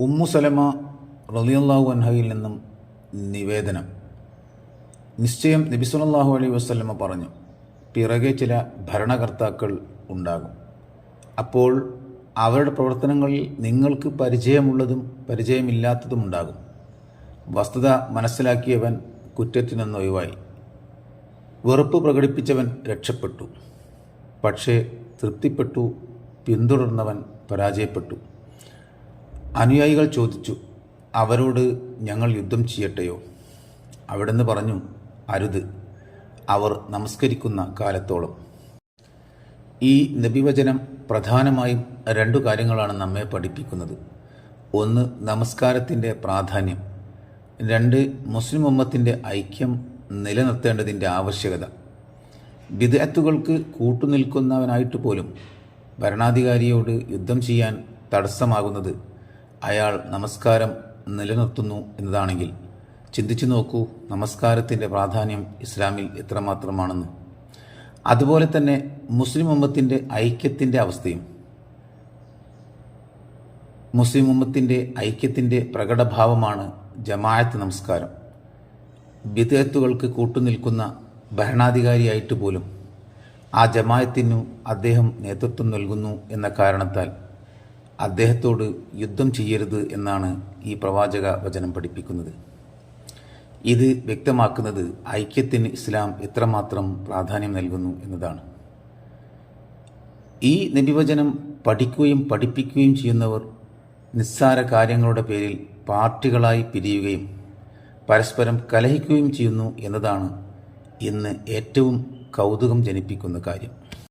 Umm Salama റളിയല്ലാഹു അൻഹയിൽ നിന്നും നിവേദനം. നിശ്ചയം നബി സല്ലല്ലാഹു അലൈഹി വസല്ലമ പറഞ്ഞു പിറകെ ചില ഭരണകർത്താക്കൾ ഉണ്ടാകും. അപ്പോൾ അവരുടെ പ്രവർത്തനങ്ങളിൽ നിങ്ങൾക്ക് പരിചയമുള്ളതും പരിചയമില്ലാത്തതും ഉണ്ടാകും. വസ്തുത മനസ്സിലാക്കിയവൻ കുറ്റത്തിൽ നിന്ന് ഒഴിവായി. വെറുപ്പ് പ്രകടിപ്പിച്ചവൻ രക്ഷപ്പെട്ടു. പക്ഷേ തൃപ്തിപ്പെട്ടു പിന്തുടർന്നവൻ പരാജയപ്പെട്ടു. അനുയായികൾ ചോദിച്ചു അവരോട് ഞങ്ങൾ യുദ്ധം ചെയ്യട്ടെയോ? അവിടുന്ന് പറഞ്ഞു അരുത് അവർ നമസ്കരിക്കുന്ന കാലത്തോളം. ഈ നബിവചനം പ്രധാനമായും രണ്ടു കാര്യങ്ങളാണ് നമ്മെ പഠിപ്പിക്കുന്നത്. ഒന്ന് നമസ്കാരത്തിന്റെ പ്രാധാന്യം. രണ്ട് മുസ്ലിം ഉമ്മത്തിന്റെ ഐക്യം നിലനിർത്തേണ്ടതിന്റെ ആവശ്യകത. വിദഗ്ധകൾക്ക് കൂട്ടുനിൽക്കുന്നവനായിട്ട് പോലും ഭരണാധികാരിയോട് യുദ്ധം ചെയ്യാൻ തടസ്സമാകുന്നത് അയാൾ നമസ്കാരം നിലനിർത്തുന്നു എന്നതാണെങ്കിൽ ചിന്തിച്ചു നോക്കൂ നമസ്കാരത്തിന്റെ പ്രാധാന്യം ഇസ്ലാമിൽ എത്രമാത്രമാണെന്ന്. അതുപോലെ തന്നെ മുസ്ലിം ഉമ്മത്തിന്റെ ഐക്യത്തിന്റെ അവസ്ഥയും. മുസ്ലിം ഉമ്മത്തിന്റെ ഐക്യത്തിന്റെ പ്രകടഭാവമാണ് ജമായത്ത് നമസ്കാരം. വിദേത്തുകൾക്ക് കൂട്ടുനിൽക്കുന്ന ഭരണാധികാരിയായിട്ട് പോലും ആ ജമായത്തിനു അദ്ദേഹം നേതൃത്വം നൽകുന്നു എന്ന കാരണത്താൽ അദ്ദേഹത്തോട് യുദ്ധം ചെയ്യരുത് എന്നാണ് ഈ പ്രവാചക വചനം പഠിപ്പിക്കുന്നത്. ഇത് വ്യക്തമാക്കുന്നത് ഐക്യത്തിന് ഇസ്ലാം എത്രമാത്രം പ്രാധാന്യം നൽകുന്നു എന്നതാണ്. ഈ നബിവചനം പഠിക്കുകയും പഠിപ്പിക്കുകയും ചെയ്യുന്നവർ നിസ്സാര കാര്യങ്ങളുടെ പേരിൽ പാർട്ടികളായി പിരിയുകയും പരസ്പരം കലഹിക്കുകയും ചെയ്യുന്നു എന്നതാണ് ഇന്ന് ഏറ്റവും കൗതുകം ജനിപ്പിക്കുന്ന കാര്യം.